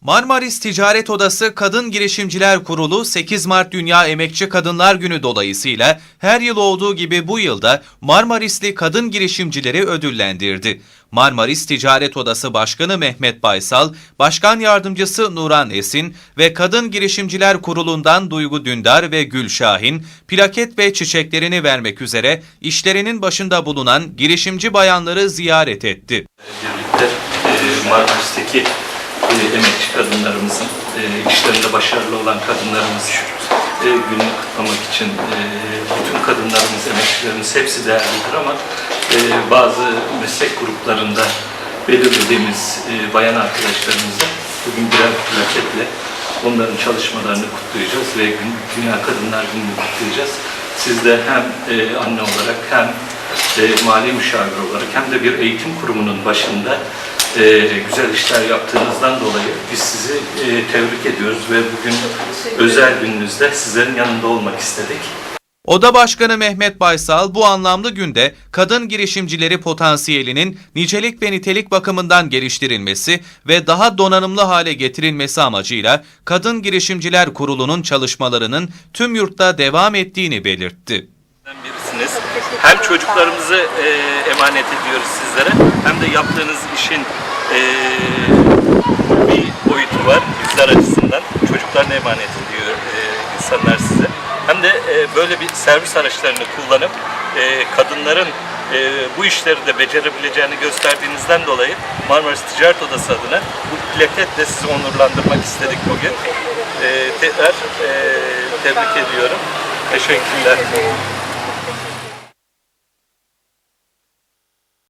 Marmaris Ticaret Odası Kadın Girişimciler Kurulu 8 Mart Dünya Emekçi Kadınlar Günü dolayısıyla her yıl olduğu gibi bu yılda Marmarisli kadın girişimcileri ödüllendirdi. Marmaris Ticaret Odası Başkanı Mehmet Baysal, Başkan Yardımcısı Nuran Esin ve Kadın Girişimciler Kurulu'ndan Duygu Dündar ve Gül Şahin, plaket ve çiçeklerini vermek üzere işlerinin başında bulunan girişimci bayanları ziyaret etti. birlikte e, Marmaris'teki e, emekçi kadınlarımızın, e, işlerinde başarılı olan kadınlarımız e, gününü kutlamak için e, bütün kadınlarımız, emekçilerimiz hepsi değerlidir ama e, bazı meslek gruplarında belirlediğimiz bayan arkadaşlarımızla bugün birer plaketle onların çalışmalarını kutlayacağız ve Dünya Kadınlar Günü'nü kutlayacağız. Siz de hem anne olarak hem e, mali müşavir olarak hem de bir eğitim kurumunun başında e, güzel işler yaptığınızdan dolayı biz sizi e, tebrik ediyoruz ve bugün özel gününüzde sizlerin yanında olmak istedik. Oda Başkanı Mehmet Baysal bu anlamlı günde kadın girişimcileri potansiyelinin nicelik ve nitelik bakımından geliştirilmesi ve daha donanımlı hale getirilmesi amacıyla Kadın Girişimciler Kurulu'nun çalışmalarının tüm yurtta devam ettiğini belirtti. Birisiniz. Hem çocuklarımızı e, emanet ediyoruz sizlere hem de yaptığınız işin e, bir boyutu var bizler açısından. Çocuklarına emanet ediyor e, insanlar size. Hem de e, böyle bir servis araçlarını kullanıp e, kadınların e, bu işleri de becerebileceğini gösterdiğinizden dolayı Marmaris Ticaret Odası adına bu plaketle sizi onurlandırmak istedik bugün. E, tekrar e, tebrik ediyorum. Teşekkürler.